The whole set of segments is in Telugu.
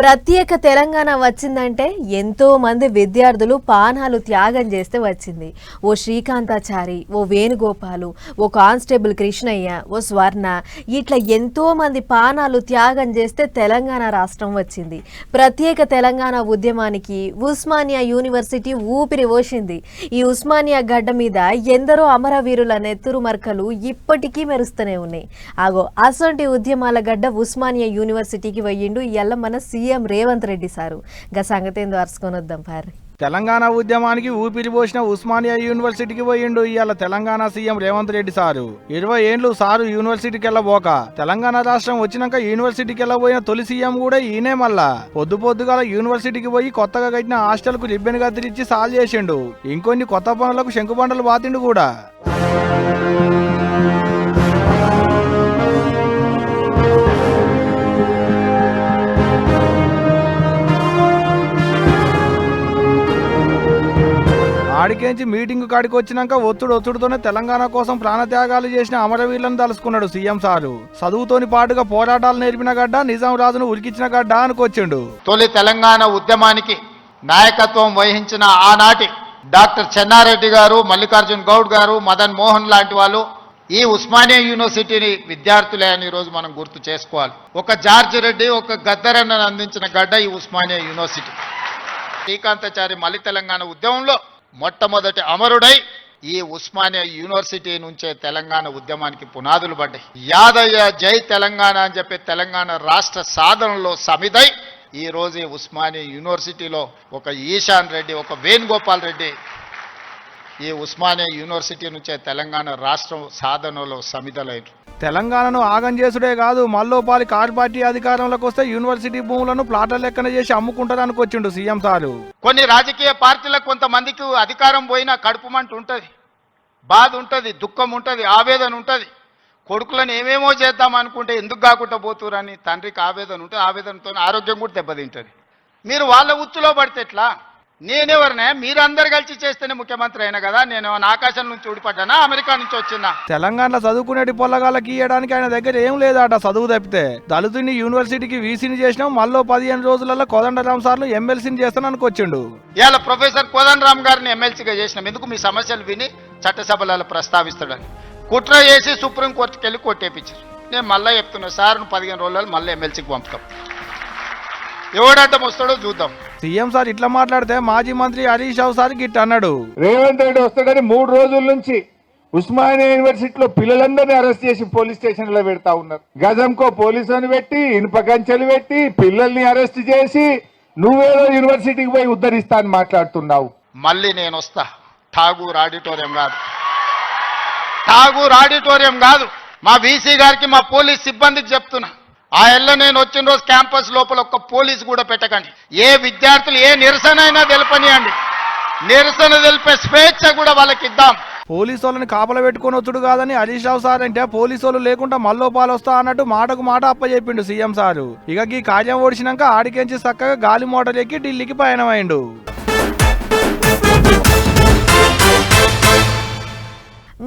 ప్రత్యేక తెలంగాణ వచ్చిందంటే ఎంతో మంది విద్యార్థులు పానాలు త్యాగం చేస్తే వచ్చింది. ఓ శ్రీకాంతాచారి ఓ వేణుగోపాలు ఓ కానిస్టేబుల్ కృష్ణయ్య ఓ స్వర్ణ ఇట్లా ఎంతో మంది పానాలు త్యాగం చేస్తే తెలంగాణ రాష్ట్రం వచ్చింది. ప్రత్యేక తెలంగాణ ఉద్యమానికి ఉస్మానియా యూనివర్సిటీ ఊపిరి పోసింది. ఈ ఉస్మానియా గడ్డ మీద ఎందరో అమరవీరుల నెత్తురు మరకలు ఇప్పటికీ మెరుస్తూనే ఉన్నాయి. ఆగో అసొంటి ఉద్యమాల గడ్డ ఉస్మానియా యూనివర్సిటీకి వయ్యిండు ఇయ్యాల మన సీఎం రేవంత్ రెడ్డి సారు. గా సంగతి ఏందో అరుచుకొని వద్దాం పారి తెలంగాణ ఉద్యమానికి ఊపిరి పోసిన ఉస్మానియా యూనివర్సిటీకి పోయిండు ఇవాళ తెలంగాణ సీఎం రేవంత్ రెడ్డి సారు. ఇరవై ఏండ్లు సారు యూనివర్సిటీకి వెళ్ళబోక తెలంగాణ రాష్ట్రం వచ్చినాక యూనివర్సిటీకి వెళ్ళబోయిన తొలి సీఎం కూడా ఈయనే మళ్ళా. పొద్దు పొద్దుగాల యూనివర్సిటీకి పోయి కొత్తగా కట్టిన హాస్టల్కు రిబ్బెన్ కత్తిరించి సాల్వ్ చేసిండు. ఇంకొన్ని కొత్త పనులకు శంకుబండలు బాతిండు కూడా. ఆడికేంచి మీటింగ్ కాడికి వచ్చినాక ఒత్తుడు ఒత్తుడుతోనే తెలంగాణ కోసం ప్రాణత్యాగాలు చేసిన అమరవీరులను తలుసుకున్నాడు సీఎం సారు. చదువుతోని పాటుగా పోరాటాలు నేర్పిన గడ్డ నిజాం రాజును ఉరికిచ్చిన గడ్డ అనుకొచ్చిండు. తొలి తెలంగాణ ఉద్యమానికి నాయకత్వం వహించిన ఆనాటి డాక్టర్ చెన్నారెడ్డి గారు మల్లికార్జున్ గౌడ్ గారు మదన్ మోహన్ లాంటి వాళ్ళు ఈ ఉస్మానియా యూనివర్సిటీని విద్యార్థులే అని ఈరోజు మనం గుర్తు చేసుకోవాలి. ఒక జార్జ్ రెడ్డి ఒక గద్దరన్నను అందించిన గడ్డ ఈ ఉస్మానియా యూనివర్సిటీ. శ్రీకాంతాచారి మల్లి తెలంగాణ ఉద్యమంలో మొట్టమొదటి అమరుడై ఈ ఉస్మానియా యూనివర్సిటీ నుంచే తెలంగాణ ఉద్యమానికి పునాదులు పడ్డాయి. యాదయ్య జై తెలంగాణ అని చెప్పి తెలంగాణ రాష్ట్ర సాధనలో సమిదై ఈ రోజు ఉస్మానియా యూనివర్సిటీలో ఒక ఈశాన్ రెడ్డి ఒక వేణుగోపాల్ రెడ్డి ఈ ఉస్మానియా యూనివర్సిటీ నుంచే తెలంగాణ రాష్ట్రం సాధనలో సమిదలైన తెలంగాణను ఆగం చేసుడే కాదు మల్లోపాలి కార్ పార్టీ అధికారంలోకి వస్తే యూనివర్సిటీ భూములను ప్లాట్ల లెక్కన చేసి అమ్ముకుంటారు అనుకొచ్చిండు సీఎం సారు. కొన్ని రాజకీయ పార్టీలకు కొంతమందికి అధికారం పోయినా కడుపు మంట ఉంటుంది బాధ ఉంటుంది దుఃఖం ఉంటుంది ఆవేదన ఉంటుంది. కొడుకులను ఏమేమో చేద్దాం అనుకుంటే ఎందుకు కాకుండా పోతురని తండ్రికి ఆవేదన ఉంటుంది ఆవేదనతో ఆరోగ్యం కూడా దెబ్బతింటుంది. మీరు వాళ్ళ ఉచ్చులో పడితే ఎట్లా? నేనెవరినే? మీరు అందరు కలిసి చేస్తేనే ముఖ్యమంత్రి అయినా కదా. నేను ఆకాశం నుంచి ఊడిపడ్డానా? అమెరికా నుంచి వచ్చినా తెలంగాణలో చదువుకునేటి పొల్లగాళ్ళకి ఇవ్వడానికి ఆయన దగ్గర ఏం లేదట చదువు తప్పితే. దళితుని యూనివర్సిటీకి వీసీని చేసినాం. మళ్ళీ పదిహేను రోజులలో కోదండరాం సార్లు ఎమ్మెల్సీని చేస్తాను అనుకొచ్చిండు ఇవాళ ప్రొఫెసర్ కోదండరామ్ గారిని ఎమ్మెల్సీగా చేసినాం. ఎందుకు మీ సమస్యలు విని చట్టసభలలో ప్రస్తావిస్తాడని. కుట్ర చేసి సుప్రీంకోర్టుకి వెళ్ళి కొట్టేపించారు నేను మళ్ళీ చెప్తున్నా సార్ పదిహేను రోజులు మళ్ళీ ఎమ్మెల్సీకి పంపుతాం. ఎవడడ్డం వస్తాడో చూద్దాం. సీఎం సార్ ఇట్లా మాట్లాడితే మాజీ మంత్రి హరీష్ రావు సార్ గిట్ అన్నాడు. రేవంత్ రెడ్డి వస్తాడని మూడు రోజుల నుంచి ఉస్మానియా యూనివర్సిటీలో పిల్లలందరినీ అరెస్ట్ చేసి పోలీస్ స్టేషన్లో పెడతా ఉన్నారు. గజంకో పోలీసుని పెట్టి ఇనుప కంచెలు పెట్టి పిల్లల్ని అరెస్ట్ చేసి నువ్వేదో యూనివర్సిటీకి పోయి ఉద్ధరిస్తా అని మాట్లాడుతున్నావు. మళ్ళీ నేను వస్తా. ఠాగూర్ ఆడిటోరియం కాదు. ఠాగూర్ ఆడిటోరియం కాదు. మా వీసీ గారికి మా పోలీస్ సిబ్బందికి చెప్తున్నా. ఆ ఎల్ల నేను వచ్చిన రోజు క్యాంపస్ లోపల ఒక్క పోలీస్ కూడా పెట్టకండి. ఏ విద్యార్థులు ఏ నిరసన అయినా తెలపనియండి. నిరసన తెలిపే స్వేచ్ఛ కూడా వాళ్ళకి ఇద్దాం. పోలీసు వాళ్ళని కాపల పెట్టుకొని వచ్చుడు కాదని హరీష్ రావు సార్ అంటే పోలీసు వాళ్ళు లేకుండా మల్లోపాలు వస్తా అన్నట్టు మాటకు మాట అప్పచెప్పిండు సీఎం సారు. ఇక ఈ కార్యం ఓడిచినాక ఆడికెంచి చక్కగా గాలి మోటార్ ఎక్కి ఢిల్లీకి పయనమైండు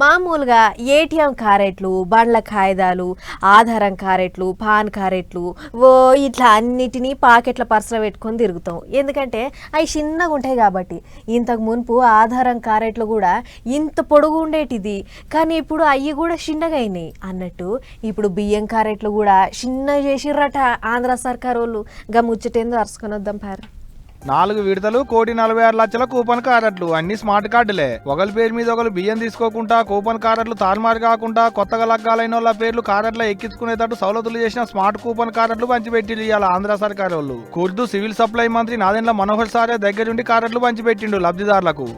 మామూలుగా ఏటీఎం కారెట్లు బండ్ల కాయిదాలు ఆధారం కారెట్లు పాన్ కారెట్లు ఓ ఇట్లా అన్నిటినీ పాకెట్ల పర్సులో పెట్టుకొని తిరుగుతాం. ఎందుకంటే అవి చిన్నగా ఉంటాయి కాబట్టి. ఇంతకు మునుపు ఆధారం కారెట్లు కూడా ఇంత పొడుగు ఉండేటిది. కానీ ఇప్పుడు అవి కూడా చిన్నగా అయినాయి. అన్నట్టు ఇప్పుడు బియ్యం కారెట్లు కూడా చిన్నగా చేసిర్రట ఆంధ్ర సర్కార్ వాళ్ళు గా ముచ్చటేందో అరుచుకొని వద్దాం పారు. నాలుగు విడతలు కోటి నలభై ఆరు లక్షల కూపన్ కార్డులు అన్ని స్మార్ట్ కార్డులే. ఒకరి పేరు మీద ఒకరు బియ్యం తీసుకోకుండా కూపన్ కార్డులు తారుమారు కాకుండా కొత్తగా లగ్గాలైన వాళ్ళ పేర్లు కార్డులో ఎక్కించుకునేటట్టు సౌలతులు చేసిన స్మార్ట్ కూపన్ కార్డులు పంచిపెట్టిండు ఇవాళ ఆంధ్ర సర్కార్ వాళ్ళు కుర్దు సివిల్ సప్లై మంత్రి నాదెండ్ల మనోహర్ సారే దగ్గరుండి కార్డులు పంచిపెట్టిండు లబ్ధిదారులకు.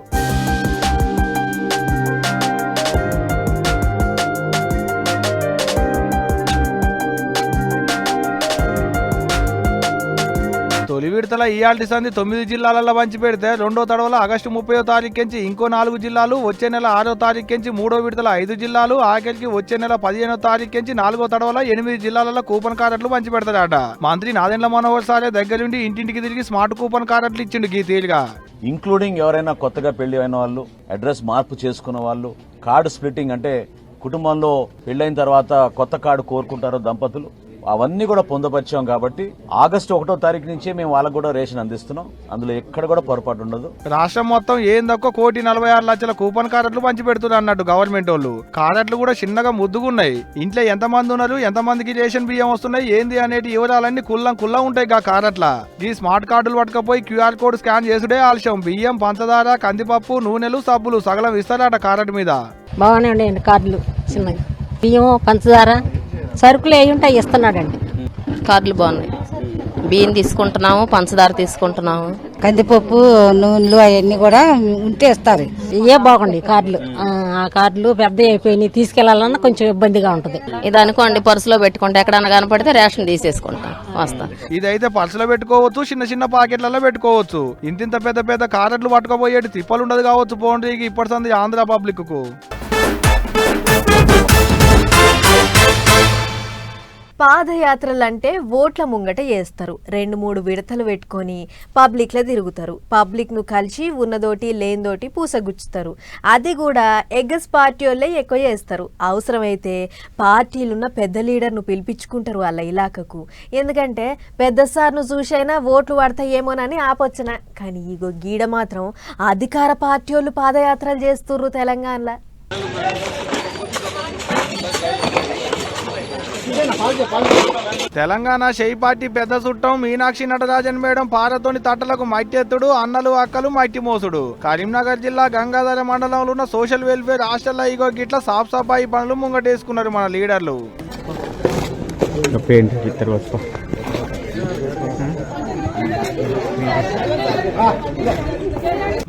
తొలి విడతల ఇయాల్టి సంధి తొమ్మిది జిల్లాలలో పంచి పెడితే రెండో తడవలో ఆగస్టు ముప్పై తారీఖు నుంచి ఇంకో నాలుగు జిల్లాలు వచ్చే నెల ఆరో తారీఖు నుంచి మూడో విడతల ఐదు జిల్లాలు ఆఖరికి వచ్చే నెల పదిహేనో తారీఖు నుంచి నాలుగో తడవలో ఎనిమిది జిల్లాలలో కూపన్ కార్డులు పంచి పెడతాడట. మంత్రి నాదెండ్ల మనోహర్ సారే దగ్గరుండి ఇంటింటికి తిరిగి స్మార్ట్ కూపన్ కార్డులు ఇచ్చిండు గీ తేలిగా ఇంక్లూడింగ్ ఎవరైనా కొత్తగా పెళ్ళి అయిన వాళ్ళు అడ్రస్ మార్పు చేసుకున్న వాళ్ళు కార్డు స్ప్లిట్టింగ్ అంటే కుటుంబంలో పెళ్ళైన తర్వాత కొత్త కార్డు కోరుకుంటారు దంపతులు అవన్నీ కూడా పొందపరిచాం కాబట్టి ఆగస్టు ఒకటో తారీఖు నుంచే మేము వాళ్ళకు కూడా రేషన్ అందిస్తున్నాం. అందులో ఎక్కడ కూడా పొరపాటు ఉండదు. రాష్ట్రం మొత్తం ఏందక్కో కోటి నలభై ఆరు లక్షల కూపన్ కార్డులు పంచి పెడుతున్నారు అన్నట్టు గవర్నమెంట్ వాళ్ళు. కార్డులు కూడా చిన్నగా ముద్దుగున్నాయి. ఇంట్లో ఎంత మంది ఉన్నారు ఎంత మందికి రేషన్ బియ్యం వస్తున్నాయి ఏంది అనేటి వివరాలన్నీ కుల్లం కుల్లం ఉంటాయి గా కార్డుల. ఈ స్మార్ట్ కార్డులు పట్టుకపోయి క్యూఆర్ కోడ్ స్కాన్ చేసుడే ఆలస్యం. బియ్యం పంచదార కందిపప్పు నూనెలు సబ్బులు సగలం ఇస్తారట కార్డు మీద. బాగానే ఉన్నాయండి కార్డులు చిన్నవి బియ్యం పంచదార సరుకులు ఏవి ఉంటాయి ఇస్తున్నాడండి. కార్డులు బాగున్నాయి. బియ్యం తీసుకుంటున్నాము పంచదార తీసుకుంటున్నాము. కందిపప్పు నూనెలు అవన్నీ కూడా ఉంటే ఇస్తారు. ఇవే బాగుండి కార్డులు ఆ, కార్డులు పెద్ద అయిపోయినాయి తీసుకెళ్ళాలన్నా కొంచెం ఇబ్బందిగా ఉంటుంది. ఇది అనుకోండి పర్సులో పెట్టుకుంటే ఎక్కడైనా కనపడితే రేషన్ తీసేసుకుంటాం వస్తాం. ఇదైతే పర్సులో పెట్టుకోవచ్చు చిన్న చిన్న పాకెట్లలో పెట్టుకోవచ్చు. ఇంతింత పెద్ద పెద్ద కార్డులు పట్టుకోపోయేటి తిప్పలు ఉండదు కావచ్చు పోండి ఇప్పటి సంది ఆంధ్ర పబ్లిక్కు పాదయాత్రలంటే ఓట్ల ముంగట చేస్తారు రెండు మూడు విడతలు పెట్టుకొని పబ్లిక్లో తిరుగుతారు. పబ్లిక్ను కలిసి ఉన్నదోటి లేనిదోటి పూసగుచ్చుతారు. అది కూడా ఎగ్గస్ పార్టీ వాళ్ళే ఎక్కువ చేస్తారు. అవసరమైతే పార్టీలున్న పెద్ద లీడర్ను పిలిపించుకుంటారు వాళ్ళ ఇలాకకు. ఎందుకంటే పెద్ద సార్ను చూసైనా ఓట్లు పడతాయేమోనని ఆపొచ్చిన. కానీ ఇగో గీడ మాత్రం అధికార పార్టీ వాళ్ళు పాదయాత్రలు చేస్తుర్రు తెలంగాణలో. తెలంగాణ షెయి పార్టీ పెద్ద చుట్టం మీనాక్షి నటరాజన్ మేడం పారతోని తట్టలకు మట్టెత్తుడు అన్నలు అక్కలు మట్టి మోసుడు. కరీంనగర్ జిల్లా గంగాధర మండలంలో ఉన్న సోషల్ వెల్ఫేర్ హాస్టల్లో ఇగో గిట్ల సాఫ్ సఫాయి పనులు ముంగటేసుకున్నారు మన లీడర్లు.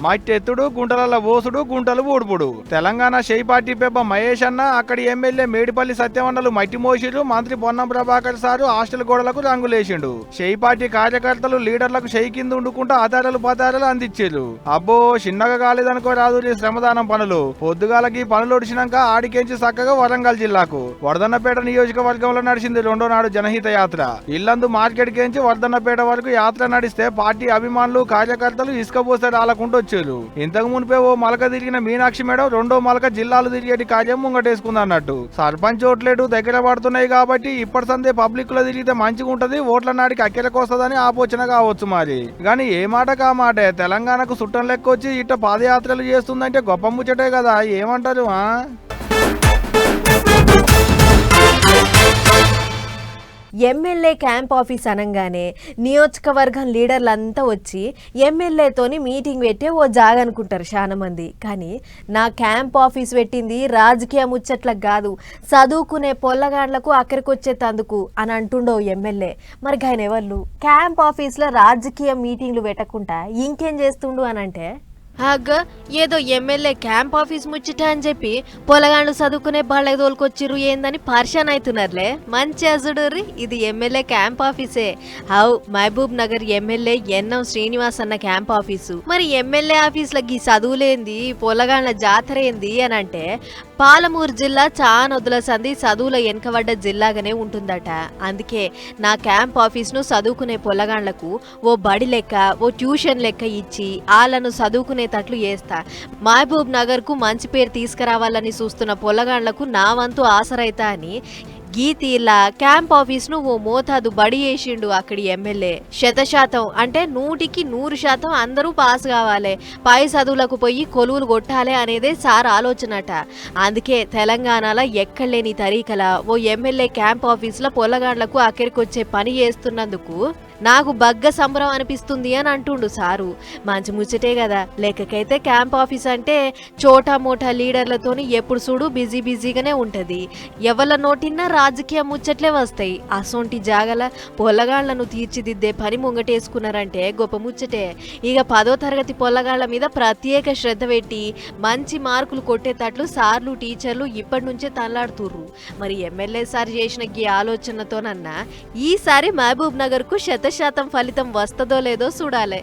మట్టెత్తుడు గుంటల ఓసుడు గుంటలు ఊడుపుడు తెలంగాణ షెయి పార్టీ పెబ్బ మహేష్ అన్న అక్కడి ఎమ్మెల్యే మేడిపల్లి సత్యవన్నలు మట్టి మోసిడు మంత్రి పొన్నం ప్రభాకర్ సారు హాస్టల్ గోడలకు రంగులేసిండు. షెయి పార్టీ కార్యకర్తలు లీడర్లకు షెయి కింద ఉండుకుంటూ ఆధారాలు పదారాలు అందించారు అబ్బో చిన్నగా కాలేదనుకో రాదు శ్రమదానం పనులు. పొద్దుగాలకి పనులు ఒడిచినాక ఆడికెంచి చక్కగా వరంగల్ జిల్లాకు. వరదన్నపేట నియోజకవర్గంలో నడిచింది రెండో నాడు జనహిత యాత్ర. ఇల్లందు మార్కెట్ కేంచి వరదన్నపేట వరకు యాత్ర నడిస్తే పార్టీ అభిమానులు కార్యకర్తలు ఇసుక పోస్తే రాలకుండా వచ్చారు ఇంతకు మునిపే ఓ మలక తిరిగిన మీనాక్షి మేడం రెండో మలక జిల్లాలు తిరిగేటి కార్యం ముంగటేసుకుంది అన్నట్టు. సర్పంచ్ ఓట్లేటు దగ్గర పడుతున్నాయి కాబట్టి ఇప్పటి సందే పబ్లిక్లో తిరిగితే మంచిగా ఉంటది ఓట్ల నాడికి అక్కెలకు వస్తుందని ఆపోచన కావచ్చు మరి. కానీ ఏ మాట కా మాటే? తెలంగాణకు చుట్టం లెక్క వచ్చి ఇట్ట పాదయాత్రలు చేస్తుందంటే గొప్ప ముచ్చటే కదా ఏమంటారు ఎమ్మెల్యే క్యాంప్ ఆఫీస్ అనగానే నియోజకవర్గం లీడర్లంతా వచ్చి ఎమ్మెల్యేతోని మీటింగ్ పెట్టే ఓ జాగ అనుకుంటారు చాలా మంది. కానీ నా క్యాంప్ ఆఫీస్ పెట్టింది రాజకీయ ముచ్చట్లకు కాదు చదువుకునే పొల్లగాండ్లకు అక్కడికి వచ్చేటందుకు అని అంటుండో ఎమ్మెల్యే మరి ఆయన ఎవరు క్యాంప్ ఆఫీస్లో రాజకీయ మీటింగ్లు పెట్టకుండా ఇంకేం చేస్తుండు అని అంటే అగ్గ ఏదో ఎమ్మెల్యే క్యాంప్ ఆఫీస్ ముచ్చట అని చెప్పి పొలగాండ్లు చదువుకునే బాళ్ళకి తోలుకొచ్చిర్రు ఏందని పరిశాన్ అవుతున్నారులే మంచి అజుడుర్రి ఇది ఎమ్మెల్యే క్యాంప్ ఆఫీసే. హౌ Mahabubnagar MLA NM Srinivas అన్న క్యాంప్ ఆఫీసు. మరి ఎమ్మెల్యే ఆఫీస్లకి చదువులేంది పొలగాండ్ల జాతర ఏంది అని అంటే పాలమూరు జిల్లా చాలా సంది చదువుల వెనుకబడ్డ జిల్లాగానే ఉంటుందట. అందుకే నా క్యాంప్ ఆఫీస్ను చదువుకునే పొల్లగాండ్లకు ఓ బడి లెక్క ఓ ట్యూషన్ లెక్క ఇచ్చి వాళ్ళను చదువుకునేటట్లు చేస్తా మహబూబ్ నగర్కు మంచి పేరు తీసుకురావాలని చూస్తున్న పొల్లగాండ్లకు నా వంతు ఆసరైతా అని గీతీలా క్యాంప్ ఆఫీస్ను ఓ మోతాదు బడి వేసిండు అక్కడి ఎమ్మెల్యే. శతశాతం అంటే నూటికి నూరు శాతం అందరూ పాస్ కావాలి. పై చదువులకు పోయి కొలువులు కొట్టాలి అనేదే సార్ ఆలోచనట. అందుకే తెలంగాణలో ఎక్కడలేని తరీకల ఓ ఎమ్మెల్యే క్యాంప్ ఆఫీస్లో పొలగాండ్లకు అక్కడికి వచ్చే పని చేస్తున్నందుకు నాకు బగ్గ సంబరం అనిపిస్తుంది అని అంటుండు సారు. మంచి ముచ్చటే కదా. లెక్కకైతే క్యాంప్ ఆఫీస్ అంటే చోటా మోటా లీడర్లతోని ఎప్పుడు చూడు బిజీ బిజీగానే ఉంటుంది. ఎవళ్ళ నోటిన్నా రాజకీయ ముచ్చట్లే వస్తాయి. అసొంటి జాగల పొల్లగాళ్ళను తీర్చిదిద్దే పని ముంగటేసుకున్నారంటే గొప్ప ముచ్చటే. ఇక పదో తరగతి పొల్లగాళ్ళ మీద ప్రత్యేక శ్రద్ధ పెట్టి మంచి మార్కులు కొట్టేటట్లు సార్లు టీచర్లు ఇప్పటి నుంచే తనలాడుతుర్రు మరి ఎమ్మెల్యే సార్ చేసిన ఈ ఆలోచనతోనన్నా ఈసారి మహబూబ్ నగర్కు శత శాతం ఫలితం వస్తుందో లేదో చూడాలి.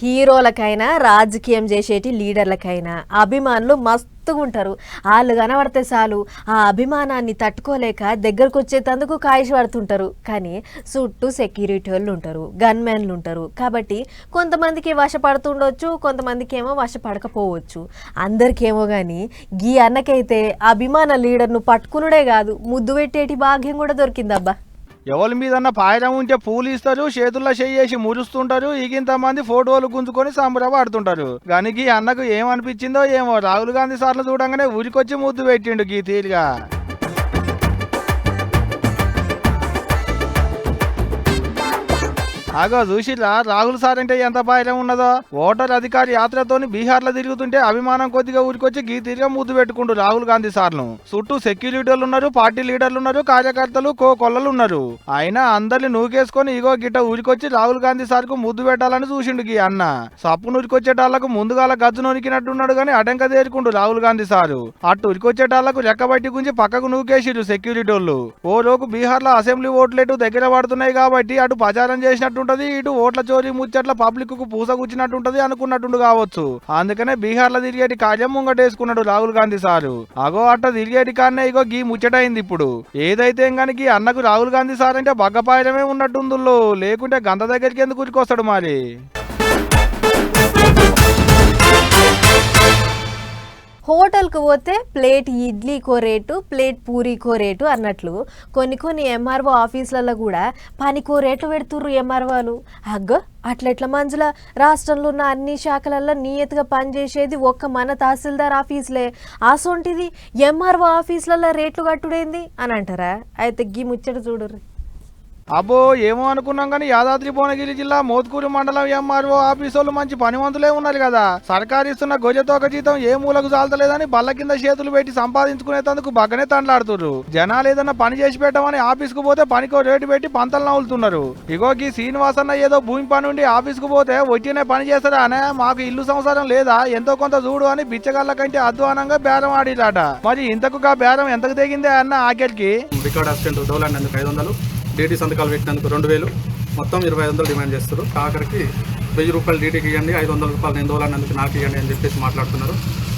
హీరోలకైనా రాజకీయం చేసేటి లీడర్లకైనా అభిమానులు మస్తుగా ఉంటారు వాళ్ళు కనబడితే చాలు ఆ అభిమానాన్ని తట్టుకోలేక దగ్గరకు వచ్చేటందుకు కాయిష పడుతుంటారు కానీ చుట్టూ సెక్యూరిటీ వాళ్ళు ఉంటారు గన్మెన్లు ఉంటారు కాబట్టి కొంతమందికి వశపడుతుండొచ్చు కొంతమందికి ఏమో వశపడకపోవచ్చు. అందరికేమో కానీ గీ అన్నకైతే అభిమాన లీడర్ను పట్టుకునుడే కాదు ముద్దు పెట్టేటి భాగ్యం కూడా దొరికిందబ్బా. ఎవరి మీదన్నా పాయడం ఉంటే పూలు ఇస్తారు చేతుల్లో చేసి మురుస్తుంటారు ఇగింత మంది ఫోటోలు గుంజుకొని సంబరపడుతుంటారు కానీ ఈ అన్నకు ఏమనిపించిందో ఏమో రాహుల్ గాంధీ సార్లు చూడంగానే ఊరికొచ్చి ముద్దు పెట్టిండు గీ తీరుగా. ఆగో చూసిరా రాహుల్ సార్ అంటే ఎంత భయం ఉన్నదో? ఓటర్ అధికారి యాత్రతోని బీహార్లో తిరుగుతుంటే అభిమానం కొద్దిగా ఊరికొచ్చి గీ తిరిగా ముద్దు పెట్టుకుంటూ రాహుల్ గాంధీ సార్ను. చుట్టూ సెక్యూరిటీలు ఉన్నారు పార్టీ లీడర్లు ఉన్నారు కార్యకర్తలు కో కొల్లలు ఉన్నారు. అయినా అందరిని నూకేసుకొని ఇగో గిట్ట ఊరికొచ్చి రాహుల్ గాంధీ సార్కు ముద్దు పెట్టాలని చూసిండు గీ అన్న. సప్పు నూరికొచ్చేటాళ్ళకు ముందుగాల గజ్జు నొరికినట్టున్నాడు కానీ అడంక తేరుకుండు రాహుల్ గాంధీ సారు. అటు ఉరికొచ్చేటాళ్ళకు రెక్కబట్టి గుంచి పక్కకు నూకేసిరు సెక్యూరిటీ వాళ్ళు. ఓ లోకు బీహార్లో అసెంబ్లీ ఓట్లేటు దగ్గర పడుతున్నాయి కాబట్టి అటు ప్రచారం చేసినట్టు చేసినట్టుంటది ఇటు ఓట్ల చోరీ ముచ్చట్ల పబ్లిక్కు పూస గుచ్చినట్టుంటది అనుకున్నట్టుండు కావచ్చు. అందుకనే బీహార్లో తిరిగేటి కార్యం ముంగటేసుకున్నాడు రాహుల్ గాంధీ సారు. అగో అట్ట తిరిగేటి కానే ఇగో గీ ముచ్చటైంది ఇప్పుడు. ఏదైతే గానికి అన్నకు రాహుల్ గాంధీ సార్ అంటే బగ్గపాయడమే ఉన్నట్టుందుల్లో లేకుంటే గంత దగ్గరికి ఎందుకు కూర్చుకొస్తాడు మరి? హోటల్కి పోతే ప్లేట్ ఇడ్లీకో రేటు ప్లేట్ పూరీకో రేటు అన్నట్లు కొన్ని కొన్ని ఎంఆర్ఓ ఆఫీసులలో కూడా పనికో రేటు పెడుతుర్రు ఎంఆర్ఓలు. అగ్గ అట్లెట్ల మంజుల? రాష్ట్రంలో ఉన్న అన్ని శాఖలలో నియతగా పనిచేసేది ఒక్క మన తహసీల్దార్ ఆఫీసులే. అసొంటిది ఎంఆర్ఓ ఆఫీసులలో రేట్లు కట్టుడేంది? అని అంటారా? అయితే గీ ముచ్చట చూడరు అబ్బో ఏమో అనుకున్నాం కానీ యాదాద్రి భువనగిరి జిల్లా మోత్కూరు మండలం ఎంఆర్ఓ ఆఫీసోళ్ళు మంచి పనివంతులే ఉన్నారు కదా. సర్కారు ఇస్తున్న గొజతోక జీతం ఏ మూలకు చాలతలేదని బల్ల కింద చేతులు పెట్టి సంపాదించుకునేందుకు బగ్గనే తండ్లాడుతున్నారు జనాలు ఏదన్నా పని చేసి పెట్టమని ఆఫీస్కు పోతే పనికో రేటు పెట్టి పంతలు నవ్వులుతున్నారు. ఇగో గీ శ్రీనివాసన్న ఏదో భూమి పని ఉండి ఆఫీస్కు పోతే వచ్చినే పని చేస్తారా అనే? మాకు ఇల్లు సంసారం లేదా? ఎంతో కొంత చూడు అని బిచ్చగాళ్ళ కంటే అధ్వానంగా బేరం ఆడిరాట మరి ఇంతకు గా బేరం ఎంతకు తెగిందే అన్న ఆఖరికి? రికార్డ్ అసిస్టెంట్ ఐదు వందలు. డీటీ సంతకాలు పెట్టినందుకు రెండు వేలు. మొత్తం ఇరవై ఐదు వందలు డిమాండ్ చేస్తారు ఆఖరికి వెయ్యి రూపాయలు డీటీకి ఇవ్వండి ఐదు వందల రూపాయలు నేను దౌలాడినందుకు నాకు ఇవ్వండి అని చెప్పేసి మాట్లాడుతున్నారు.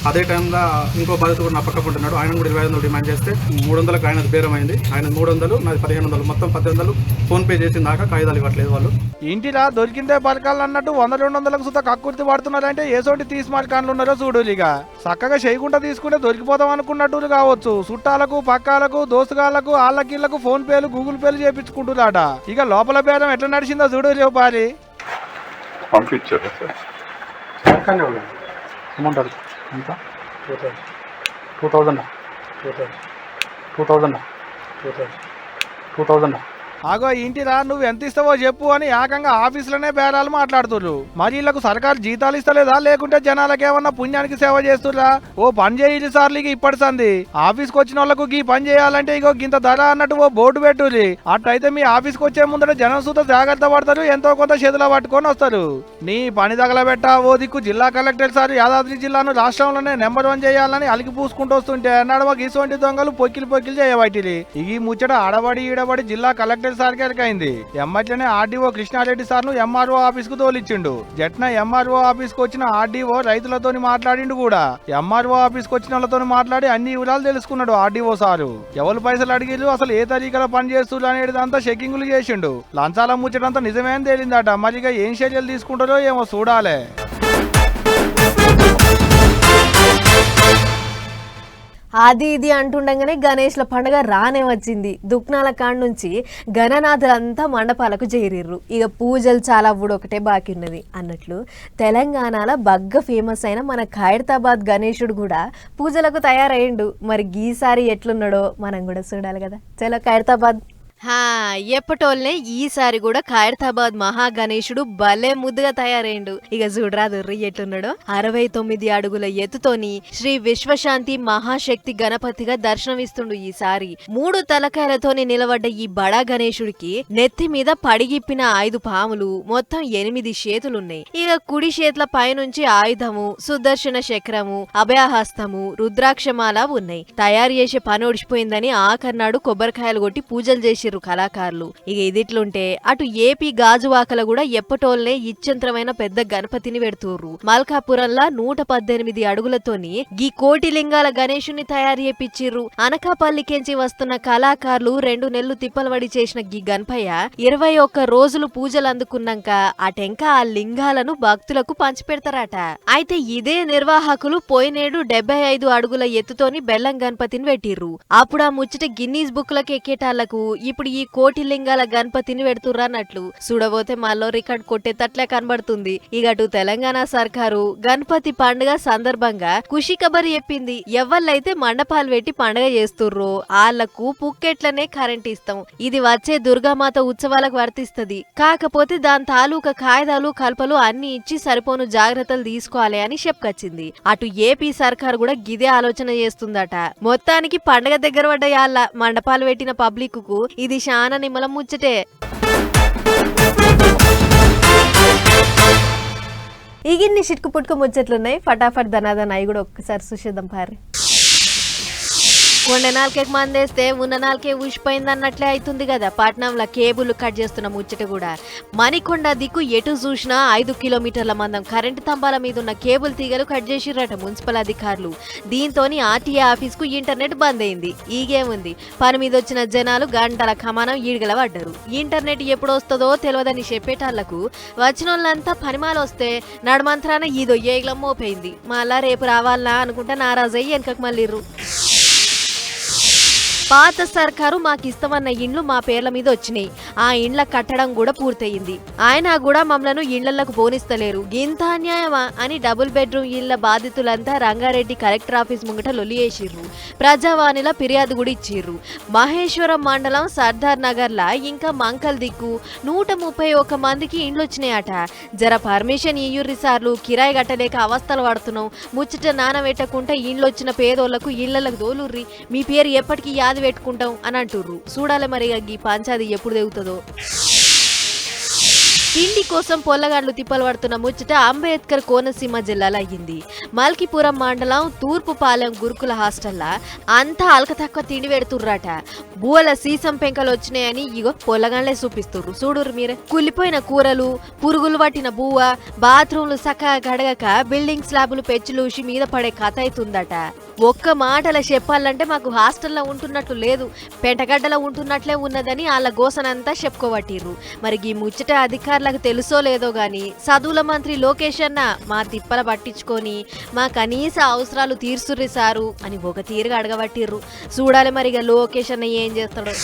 అదే టైంలో ఇంకో బాధితుడు కూడా నా పక్కకు ఉంటున్నాడు. ఆయన కూడా ఇరవై వందలు డిమాండ్ చేస్తే మూడు వందలకు ఆయన బేరం అయింది ఆయన మూడు వందలు నాది పదిహేను వందలు మొత్తం పద్దెనిమిది వందలు ఫోన్పే చేసిన దాకా కాగితాలు ఇవ్వట్లేదు వాళ్ళు. ఇంటిలా దొరికిందే పలకాలు అన్నట్టు వంద రెండు వందలకు సుత కక్కుర్తి పడుతున్నారంటే ఏసోటి తీసి మార్కాన్లు ఉన్నారో చూడు ఇక చక్కగా చేయకుండా తీసుకుంటే దొరికిపోతాం అనుకున్నట్టు కావచ్చు. చుట్టాలకు పక్కాలకు దోస్తుగాళ్ళకు ఆళ్ళకీళ్ళకు ఫోన్ పేలు గూగుల్ పేలు చేపించుకుంటున్నారట ఇక లోపల బేరం ఎట్లా నడిచిందో చూడు రేపు పారి. పంపించారు. సార్ ఉన్నాయి. అమౌంట్ అది ఎంత? Two thousand two thousand two thousand two thousand two thousand ఆగో ఇంటిరా నువ్వు ఎంత ఇస్తావో చెప్పు అని ఏకంగా ఆఫీసులోనే బేరాలు మాట్లాడుతుర్రు. మరి వీళ్ళకు సర్కారు జీతాలు ఇస్తలేదా? లేకుంటే జనాలకు ఏమన్నా పుణ్యానికి సేవ చేస్తుర్రా? ఓ పని చేయాలి సార్లు ఇప్పటి సంది. ఆఫీస్కి వచ్చిన వాళ్ళకు ఈ పని చేయాలంటే ఇగో గింత ధర అన్నట్టు ఓ బోర్డు పెట్టుర్రి. అట్లయితే మీ ఆఫీస్కి వచ్చే ముందర జనం సూత జాగ్రత్త పడతారు ఎంతో కొంత చేతుల పట్టుకొని వస్తారు. నీ పని తగలబెట్ట ఓ దిక్కు జిల్లా కలెక్టర్ సార్ యాదాద్రి జిల్లాను రాష్ట్రంలోనే నెంబర్ వన్ చేయాలని అలికి పూసుకుంటూ వస్తుంటే నడమ గీసోంటి దొంగలు పొక్కిలు పొక్కిలు చేయబట్టి ఈ ముచ్చట ఆడబడి ఈడబడి జిల్లా కలెక్టర్ సార్ గారికి అయింది ఎమ్మట్లనే ఆర్డీఓ కృష్ణారెడ్డి సార్ను ఎంఆర్ఓ ఆఫీస్కు తోలిచ్చిండు. జట్న ఎంఆర్ఓ ఆఫీస్కు వచ్చిన ఆర్డీఓ రైతులతోని మాట్లాడిండు కూడా. ఎంఆర్ఓ ఆఫీస్కు వచ్చిన వాళ్ళతో మాట్లాడి అన్ని వివరాలు తెలుసుకున్నాడు ఆర్డీఓ సారు. ఎవరు పైసలు అడిగిరు అసలు ఏ తరీకల పని చేస్తున్నారు అనేది అంతా చెకింగ్లు చేసిండు. లంచాల ముచ్చడంతా నిజమే అని తేలిందట. మరి ఏం చర్యలు తీసుకుంటారో ఏమో చూడాలే. అది ఇది అంటుండగానే గణేష్ల పండుగ రానే వచ్చింది. దుక్నాల కాడ నుంచి గణనాథులంతా మండపాలకు చేరిర్రు. ఇక పూజలు చాలా అవ్వడు ఒకటే బాకీ ఉన్నది అన్నట్లు తెలంగాణలో బగ్గ ఫేమస్ అయిన మన ఖైరతాబాద్ గణేషుడు కూడా పూజలకు తయారయ్యిండు. మరి గీసారి ఎట్లున్నాడో మనం కూడా చూడాలి కదా. చలో ఖైరతాబాద్. హా ఎప్పటోళ్ళనే ఈసారి కూడా ఖైరతాబాద్ మహాగణేశుడు భలే ముద్దుగా తయారైండు. ఇక చూడరాదుర్రి ఎట్లున్నాడో. అరవై తొమ్మిది అడుగుల ఎత్తుతోని శ్రీ విశ్వశాంతి మహాశక్తి గణపతిగా దర్శనమిస్తుండు ఈసారి మూడు తలకాయలతోని నిలబడ్డ ఈ బడా గణేశుడికి నెత్తి మీద పడిగిప్పిన ఐదు పాములు మొత్తం ఎనిమిది చేతులున్నాయి. ఇక కుడి చేతుల పైనుంచి ఆయుధము సుదర్శన చక్రము అభయహస్తము రుద్రాక్షమాల ఉన్నాయి. తయారు చేసే పని ఒడిచిపోయిందని ఆఖర్నాడు కొబ్బరికాయలు కొట్టి పూజలు చేసి చేసిర్రు కళాకారులు. ఇక ఇదిట్లుంటే అటు ఏపీ గాజువాకల కూడా ఎప్పటోల్నే ఇచ్చంత్రమైన పెద్ద గణపతిని పెడుతుర్రు. మల్కాపురంలా నూట పద్దెనిమిది అడుగులతోని గీ కోటి లింగాల గణేశుని తయారు చేపిచ్చిర్రు. అనకాపల్లికేంచి వస్తున్న కళాకారులు రెండు నెలలు తిప్పలవడి చేసిన గీ గణపయ్య ఇరవై ఒక్క రోజులు పూజలు అందుకున్నాక అటెంక ఆ లింగాలను భక్తులకు పంచిపెడతారట. అయితే ఇదే నిర్వాహకులు పోయినేడు డెబ్బై ఐదు అడుగుల ఎత్తుతోని బెల్లం గణపతిని పెట్టిర్రు. అప్పుడు ఆ ముచ్చట గిన్నీస్ బుక్లకు ఎక్కేటాళ్ళకు ఇప్పుడు ఇప్పుడు ఈ కోటి లింగాల గణపతిని పెడుతుర్రు అన్నట్లు. చూడబోతే మాలో రికార్డ్ కొట్టేటట్లే కనబడుతుంది. ఇక అటు తెలంగాణ సర్కారు గణపతి పండుగ సందర్భంగా ఖుషి కబర్ చెప్పింది. ఎవళ్ళైతే మండపాలు పెట్టి పండుగ చేస్తుర్రో ఆళ్ళకు పుక్కెట్లనే కరెంట్ ఇస్తాం. ఇది వచ్చే దుర్గామాత ఉత్సవాలకు వర్తిస్తది. కాకపోతే దాని తాలూకా కాయిదాలు కల్పలు అన్ని ఇచ్చి సరిపోను జాగ్రత్తలు తీసుకోవాలి అని చెప్పుకొచ్చింది. అటు ఏపీ సర్కారు కూడా గిదే ఆలోచన చేస్తుందట. మొత్తానికి పండగ దగ్గర పడ్డ యాళ్ళ మండపాలు పెట్టిన పబ్లిక్కు ఇది ఇది శాన నిమ్మలం ముచ్చటే. ఇగిన్ని చిట్కు పుట్టుకు ముచ్చట్లున్నాయి. ఫటాఫట్ ధనాదన్ అవి కూడా ఒక్కసారి చూసేద్దాం పారి. కొండ నాలుకేకి మందేస్తే ఉన్న నాలుకే ఊసిపోయింది అన్నట్లే అవుతుంది కదా. పట్నంలో కేబుల్ కట్ చేస్తున్న ముచ్చట కూడా. మణికొండ దిక్కు ఎటు చూసినా ఐదు కిలోమీటర్ల మందం కరెంటు స్తంభాల మీద ఉన్న కేబుల్ తీగలు కట్ చేసిర్రట మున్సిపల్ అధికారులు. దీంతోని ఆర్టీఏ ఆఫీస్కు ఇంటర్నెట్ బంద్ అయింది. ఈగేముంది? పని మీద వచ్చిన జనాలు గంటల కమానం ఈడగల పడ్డారు. ఇంటర్నెట్ ఎప్పుడు వస్తుందో తెలియదని చెప్పేటాళ్ళకు వచ్చిన వాళ్ళంతా పనిమాలు వస్తే నడమంత్రాన ఈదో ఏగలం మోపోయింది మళ్ళా రేపు రావాలనా అనుకుంటే నారాజయ్యి వెనకకు మళ్ళీర్రు. పాత సర్కారు మాకు ఇస్తామన్న ఇండ్లు మా పేర్ల మీద వచ్చినాయి. ఆ ఇండ్ల కట్టడం కూడా పూర్తయింది. ఆయన కూడా మమ్మలను ఇళ్ళకు పోనిస్తలేరు. ఇంత అన్యాయమా అని డబుల్ బెడ్రూమ్ ఇళ్ళ బాధితులంతా రంగారెడ్డి కలెక్టర్ ఆఫీస్ ముంగట లొలియేసిర్రు ప్రజావాణిలో ఫిర్యాదు కూడా ఇచ్చిర్రు. మహేశ్వరం మండలం సర్దార్ నగర్లా ఇంకా మంకల్ దిక్కు నూట ముప్పై ఒక్క మందికి ఇండ్లు వచ్చినాయట. జర పర్మిషన్ ఇయ్యుర్రి సార్లు. కిరాయి కట్టలేక అవస్థలు పడుతున్నాం ముచ్చట నానబెట్టకుంటే ఇండ్లు వచ్చిన పేదోళ్ళకు ఇళ్ళకు దోలుర్రి మీ పేరు ఎప్పటికీ యాది పెట్టుకుంటాం అని అంటుర్రు. చూడాలి మరి గీ ఈ ఎప్పుడు తెగుతుందో. తిండి కోసం పొల్లగాండ్లు తిప్పలు పడుతున్న ముచ్చట అంబేద్కర్ కోనసీమ జిల్లాలో అయ్యింది మల్కీపురం మండలం తూర్పుపాలెం గురుకుల హాస్టల్లా అంతా అల్కతక్కువ తిండి పెడుతుర్రట. బువల సీసం పెంకలు వచ్చినాయని ఇగో పొల్లగాండ్లే చూపిస్తుర్రు. చూడురు మీరే. కుళ్ళిపోయిన కూరలు పురుగులు పట్టిన బువ్వ బాత్రూంలు సక్క గడగక బిల్డింగ్ స్లాబులు పెచ్చులూసి మీద పడే కథ అవుతుందట ఒక్క మాటల చెప్పాలంటే మాకు హాస్టల్లో ఉంటున్నట్లు లేదు. పెంటగడ్డలో ఉంటున్నట్లే ఉన్నదని వాళ్ళ గోసనంతా చెప్పుకోబట్టిర్రు. మరి ఈ ముచ్చట అధికారులకు తెలుసో లేదో గాని చదువుల మంత్రి లోకేష్ అన్న మా తిప్పల పట్టించుకొని మా కనీస అవసరాలు తీర్చుర్రి సారు అని ఒక తీరుగా అడగబట్టిర్రు. చూడాలి మరి ఇక లోకేష్ అన్న ఏం చేస్తాడో.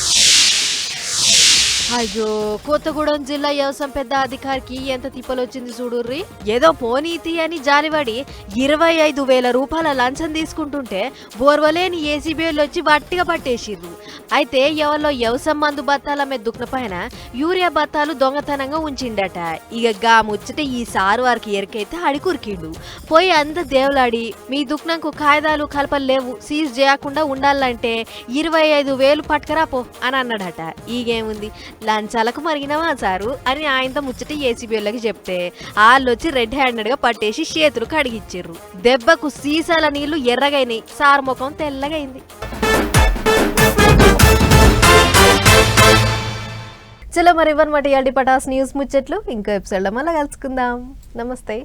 అయ్యో కొత్తగూడెం జిల్లా వ్యవసాయం పెద్ద అధికారికి ఎంత తిప్పలొచ్చింది చూడుర్రి? ఏదో పోనీతి అని జాలివాడి ఇరవై ఐదు వేల రూపాయల లంచం తీసుకుంటుంటే బోర్వలేని ఏసీబీలు వచ్చి వట్టిగా పట్టేసిర్రు. అయితే ఎవరిలో వ్యవసాయం మందు బత్తాల మీద దుఃఖన పైన యూరియా బత్తాలు దొంగతనంగా ఉంచిండట. ఇక గా ముచ్చట ఈ సారు వారికి ఎరికైతే అడికురికిండు. పోయి అంత దేవులాడి మీ దుఃఖనంకు కాయిదాలు కలపలు లేవు సీజ్ చేయకుండా ఉండాలంటే ఇరవై ఐదు వేలు పట్టుకరా పో అని అన్నాడట. ఈగేముంది? లంచాలకు మరిగినవా సారు? అని ఆయనతో ముచ్చట ఏసీబీలకి చెప్తే వాళ్ళు వచ్చి రెడ్ హ్యాండెడ్గా పట్టేసి చేతులు కడిగిచ్చిర్రు. దెబ్బకు సీసాల నీళ్ళు ఎర్రగైనాయి. సార్ ముఖం తెల్లగైంది. చలో మరి ఇవ్వనమాట ఇవాళ పటాస్ న్యూస్ ముచ్చట్లు. ఇంకో ఎపిసోడ్లో మళ్ళీ కలుసుకుందాం. నమస్తే.